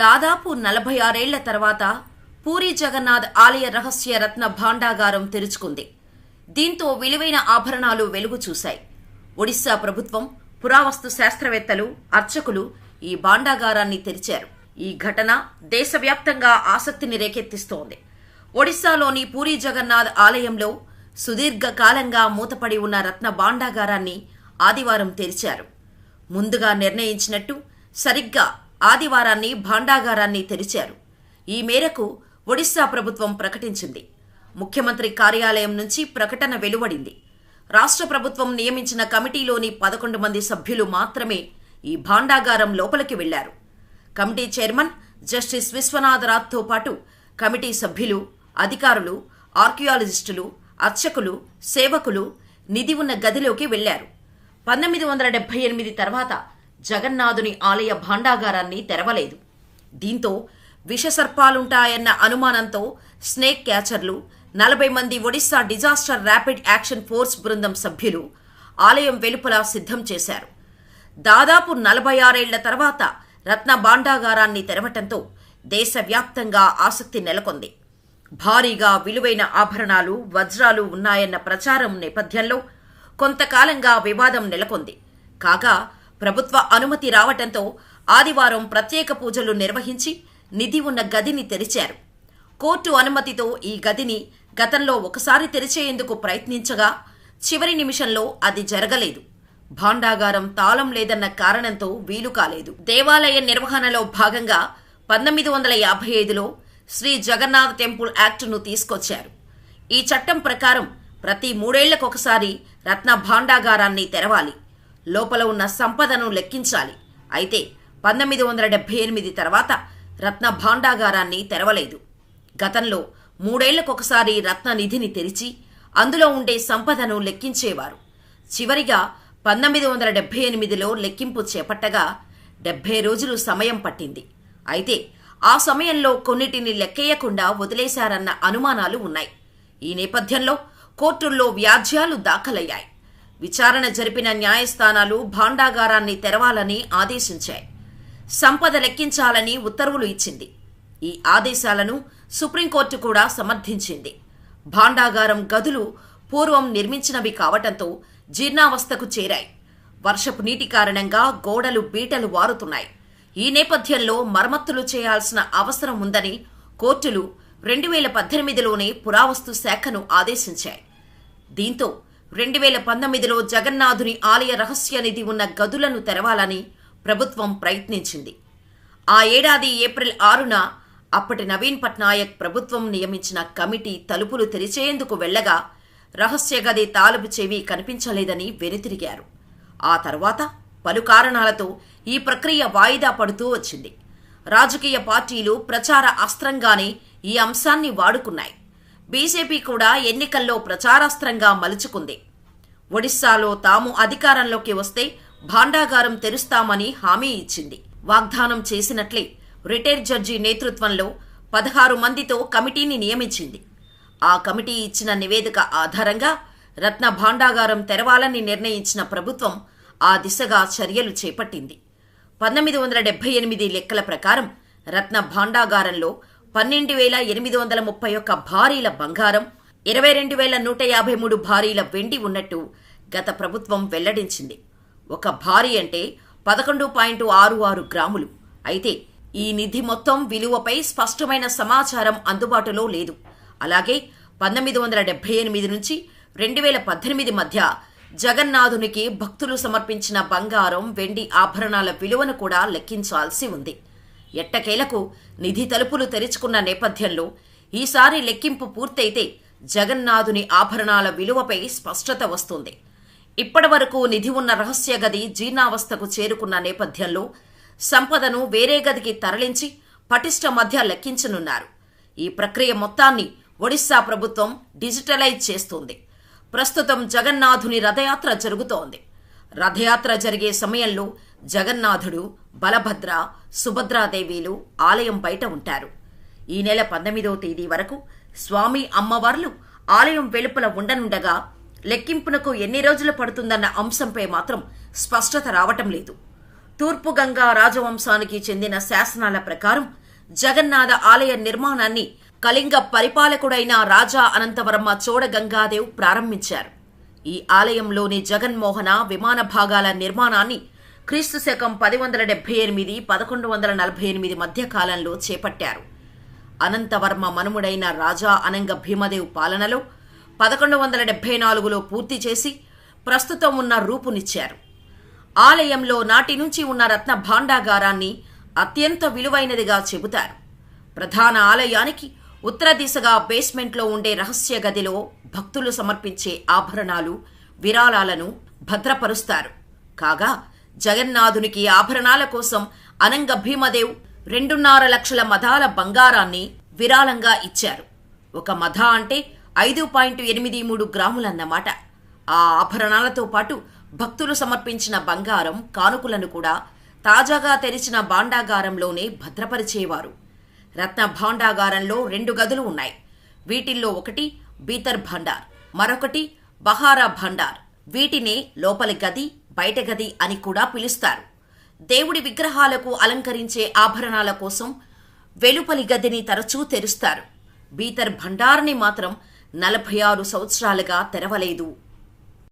దాదాపు నలభై ఆరేళ్ళ తర్వాత పూరి జగన్నాథ్ ఆలయ రహస్య రత్న భాండాగారం తెరుచుకుంది. దీంతో విలువైన ఆభరణాలు వెలుగు చూశాయి. ఒడిశా ప్రభుత్వం పురావస్తు శాస్త్రవేత్తలు అర్చకులు ఈ భాండాగారాన్ని తెరిచారు. ఈ ఘటన దేశవ్యాప్తంగా ఆసక్తిని రేకెత్తిస్తోంది. ఒడిశాలోని పూరి జగన్నాథ్ ఆలయంలో సుదీర్ఘకాలంగా మూతపడి ఉన్న రత్న భాండాగారాన్ని ఆదివారం తెరిచారు. ముందుగా నిర్ణయించినట్టు సరిగ్గా ఆదివారాన్ని భాండాగారాన్ని తెరిచారు. ఈ మేరకు ఒడిశా ప్రభుత్వం ప్రకటించింది. ముఖ్యమంత్రి కార్యాలయం నుంచి ప్రకటన వెలువడింది. రాష్ట్ర ప్రభుత్వం నియమించిన కమిటీలోని పదకొండు మంది సభ్యులు మాత్రమే ఈ భాండాగారం లోపలికి వెళ్ళారు. కమిటీ చైర్మన్ జస్టిస్ విశ్వనాథరాథ్తో పాటు కమిటీ సభ్యులు అధికారులు ఆర్కియాలజిస్టులు అర్చకులు సేవకులు నిధి ఉన్న గదిలోకి వెళ్ళారు. పంతొమ్మిది వందల డెబ్బై ఎనిమిది తర్వాత జగన్నాథుని ఆలయ భాండాగారాన్ని తెరవలేదు. దీంతో విషసర్పాలుంటాయన్న అనుమానంతో స్నేక్ క్యాచర్లు నలభై మంది Odisha disaster rapid action force బృందం సభ్యులు ఆలయం వెలుపల సిద్ధం చేశారు. దాదాపు నలభై ఆరేళ్ళ తర్వాత రత్న భాండాగారాన్ని తెరవటంతో దేశవ్యాప్తంగా ఆసక్తి నెలకొంది. భారీగా విలువైన ఆభరణాలు వజ్రాలు ఉన్నాయన్న ప్రచారం నేపథ్యంలో కొంతకాలంగా వివాదం నెలకొంది. కాగా ప్రభుత్వ అనుమతి రావటంతో ఆదివారం ప్రత్యేక పూజలు నిర్వహించి నిధి ఉన్న గదిని తెరిచారు. కోర్టు అనుమతితో ఈ గదిని గతంలో ఒకసారి తెరిచేందుకు ప్రయత్నించగా చివరి నిమిషంలో అది జరగలేదు. భాండాగారం తాళం లేదన్న కారణంతో వీలు కాలేదు. దేవాలయ నిర్వహణలో భాగంగా పంతొమ్మిది వందల యాభై ఐదులో శ్రీ జగన్నాథ్ టెంపుల్ యాక్టును తీసుకొచ్చారు. ఈ చట్టం ప్రకారం ప్రతి మూడేళ్ళకొకసారి రత్న భాండాగారాన్ని తెరవాలి. లోపల ఉన్న సంపదను లెక్కించాలి. అయితే పంతొమ్మిది వందల డెబ్బై ఎనిమిది తర్వాత రత్న భాండాగారాన్ని తెరవలేదు. గతంలో మూడేళ్ళకొకసారి రత్న నిధిని తెరిచి అందులో ఉండే సంపదను లెక్కించేవారు. చివరిగా పంతొమ్మిది వందల డెబ్బై ఎనిమిదిలో లెక్కింపు చేపట్టగా డెబ్బై రోజులు సమయం పట్టింది. అయితే ఆ సమయంలో కొన్నిటిని లెక్కేయకుండా వదిలేశారన్న అనుమానాలు ఉన్నాయి. ఈ నేపథ్యంలో కోర్టుల్లో వ్యాజ్యాలు దాఖలయ్యాయి. విచారణ జరిపిన న్యాయస్థానాలు భాండాగారాన్ని తెరవాలని ఆదేశించాయి. సంపద లెక్కించాలని ఉత్తర్వులు ఇచ్చింది. ఈ ఆదేశాలను సుప్రీంకోర్టు కూడా సమర్థించింది. భాండాగారం గదులు పూర్వం నిర్మించినవి కావటంతో జీర్ణావస్థకు చేరాయి. వర్షపు నీటి కారణంగా గోడలు బీటలు వారుతున్నాయి. ఈ నేపథ్యంలో మరమ్మతులు చేయాల్సిన అవసరం ఉందని కోర్టులు రెండు వేల పద్దెనిమిదిలోనే పురావస్తు శాఖను ఆదేశించాయి. దీంతో రెండు వేల పంతొమ్మిదిలో జగన్నాథుని ఆలయ రహస్య నిధి ఉన్న గదులను తెరవాలని ప్రభుత్వం ప్రయత్నించింది. ఆ ఏడాది ఏప్రిల్ ఆరున అప్పటి నవీన్ పట్నాయక్ ప్రభుత్వం నియమించిన కమిటీ తలుపులు తెరిచేందుకు వెళ్ళగా రహస్య గది తాలుపు చెవి కనిపించలేదని వెనుతిరిగారు. ఆ తర్వాత పలు కారణాలతో ఈ ప్రక్రియ వాయిదా పడుతూ వచ్చింది. రాజకీయ పార్టీలు ప్రచార అస్త్రంగానే ఈ అంశాన్ని వాడుకున్నాయి. బీజేపీ కూడా ఎన్నికల్లో ప్రచారాస్త్రంగా మలుచుకుంది. ఒడిశాలో తాము అధికారంలోకి వస్తే భాండాగారం తెరుస్తామని హామీ ఇచ్చింది. వాగ్దానం చేసినట్లే రిటైర్ జడ్జి నేతృత్వంలో పదహారు మందితో కమిటీని నియమించింది. ఆ కమిటీ ఇచ్చిన నివేదిక ఆధారంగా రత్న భాండాగారం తెరవాలని నిర్ణయించిన ప్రభుత్వం ఆ దిశగా చర్యలు చేపట్టింది. పంతొమ్మిది వందల డెబ్బై ఎనిమిది లెక్కల ప్రకారం రత్న భాండాగారంలో పన్నెండు వేల ఎనిమిది వందల ముప్పై ఒక్క భారీల బంగారం ఇరవై రెండు వేల నూట యాభై మూడు భారీల వెండి ఉన్నట్టు గత ప్రభుత్వం వెల్లడించింది. ఒక భారీ అంటే పదకొండు పాయింట్ ఆరు ఆరు గ్రాములు. అయితే ఈ నిధి మొత్తం విలువపై స్పష్టమైన సమాచారం అందుబాటులో లేదు. అలాగే పంతొమ్మిది వందల డెబ్బై ఎనిమిది నుంచి రెండు వేల పద్దెనిమిది మధ్య జగన్నాథునికి భక్తులు సమర్పించిన బంగారం వెండి ఆభరణాల విలువను కూడా లెక్కించాల్సి ఉంది. ఎట్టకేలకు నిధి తలుపులు తెరుచుకున్న నేపథ్యంలో ఈసారి లెక్కింపు పూర్తయితే జగన్నాథుని ఆభరణాల విలువపై స్పష్టత వస్తుంది. ఇప్పటివరకు నిధి ఉన్న రహస్య గది జీర్ణావస్థకు చేరుకున్న నేపథ్యంలో సంపదను వేరే గదికి తరలించి పటిష్ట మధ్య లెక్కించనున్నారు. ఈ ప్రక్రియ మొత్తాన్ని ఒడిశా ప్రభుత్వం డిజిటలైజ్ చేస్తుంది. ప్రస్తుతం జగన్నాథుని రథయాత్ర జరుగుతోంది. రథయాత్ర జరిగే సమయంలో జగన్నాథుడు బలభద్ర సుభద్రాదేవీలు ఆలయం బయట ఉంటారు. ఈ నెల పంతొమ్మిదవ తేదీ వరకు స్వామి అమ్మవార్లు ఆలయం వెలుపల ఉండనుండగా లెక్కింపునకు ఎన్ని రోజులు పడుతుందన్న అంశంపై మాత్రం స్పష్టత రావటం లేదు. తూర్పు గంగా రాజవంశానికి చెందిన శాసనాల ప్రకారం జగన్నాథ ఆలయ నిర్మాణాన్ని కళింగ పరిపాలకుడైన రాజా అనంతవర్మ చోడగంగాదేవ్ ప్రారంభించారు. ఈ ఆలయంలోని జగన్మోహన విమాన భాగాల నిర్మాణాన్ని క్రీస్తు శకం పది వందల డెబ్బై ఎనిమిది పదకొండు వందల నలభై ఎనిమిది మధ్య కాలంలో చేపట్టారు. అనంతవర్మ మనుముడైన రాజా అనంగ భీమదేవ్ పాలనలో పదకొండు వందల డెబ్బై నాలుగులో పూర్తి చేసి ప్రస్తుతం ఉన్న రూపునిచ్చారు. ఆలయంలో నాటి నుంచి ఉన్న రత్న భాండాగారాన్ని అత్యంత విలువైనదిగా చెబుతారు. ప్రధాన ఆలయానికి ఉత్తర దిశగా బేస్మెంట్లో ఉండే రహస్య గదిలో భక్తులు సమర్పించే ఆభరణాలు విరాళాలను భద్రపరుస్తారు. కాగా జగన్నాథునికి ఆభరణాల కోసం అనంగ భీమదేవ్ రెండున్నర లక్షల మధాల బంగారాన్ని విరాళంగా ఇచ్చారు. ఒక మధ అంటే ఐదు పాయింట్ ఎనిమిది మూడు గ్రాములన్నమాట. ఆ ఆభరణాలతో పాటు భక్తులు సమర్పించిన బంగారం కానుకలను కూడా తాజాగా తెరిచిన భాండాగారంలోనే భద్రపరిచేవారు. రత్న భాండాగారంలో రెండు గదులు ఉన్నాయి. వీటిల్లో ఒకటి బీతర్ భండార్ మరొకటి బహారా భండార్. వీటినే లోపలి గది బయట గది అని కూడా పిలుస్తారు. దేవుడి విగ్రహాలకు అలంకరించే ఆభరణాల కోసం వెలుపలి గదిని తరచూ తెరుస్తారు. బీతర్ భండార్ని మాత్రం నలభై ఆరు సంవత్సరాలుగా తెరవలేదు.